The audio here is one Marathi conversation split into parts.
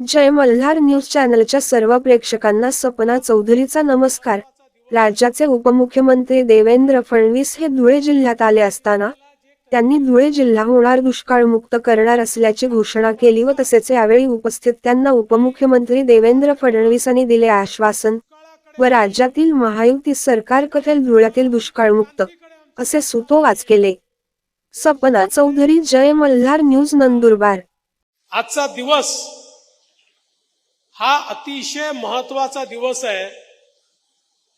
जय मल्हार न्यूज चॅनलच्या सर्व प्रेक्षकांना सपना चौधरीचा नमस्कार. राज्याचे उपमुख्यमंत्री देवेंद्र फडणवीस हे धुळे जिल्ह्यात आले असताना त्यांनी धुळे जिल्हा होणार दुष्काळमुक्त करणार असल्याची घोषणा केली व तसेच यावेळी उपस्थित त्यांना उपमुख्यमंत्री देवेंद्र फडणवीसांनी दिले आश्वासन व राज्यातील महायुती सरकार कथेल धुळ्यातील दुष्काळमुक्त असे सुतोवाच केले. सपना चौधरी जय मल्हार न्यूज नंदुरबार. आजचा दिवस हा अतिशय महत्त्वाचा दिवस आहे.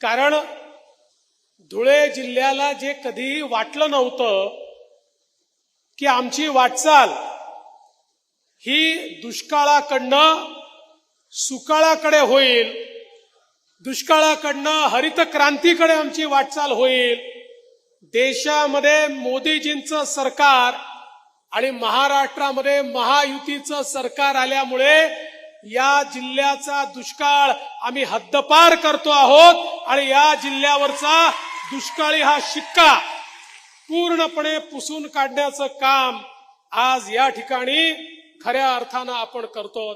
कारण धुळे जिल्ह्याला जे कधीही वाटलं नव्हतं की आमची वाटचाल ही दुष्काळाकडनं सुकाळाकडे होईल दुष्काळाकडनं हरित क्रांतीकडे आमची वाटचाल होईल. देशामध्ये मोदीजींचं सरकार आणि महाराष्ट्रामध्ये महायुतीचं सरकार आल्यामुळे या जिल्ह्याचा दुष्काळ आम्ही हद्दपार करतो आहोत आणि या जिल्ह्यावरचा दुष्काळी हा शिक्का पूर्णपणे पुसून काढण्याचं काम आज या ठिकाणी खऱ्या अर्थानं आपण करतो.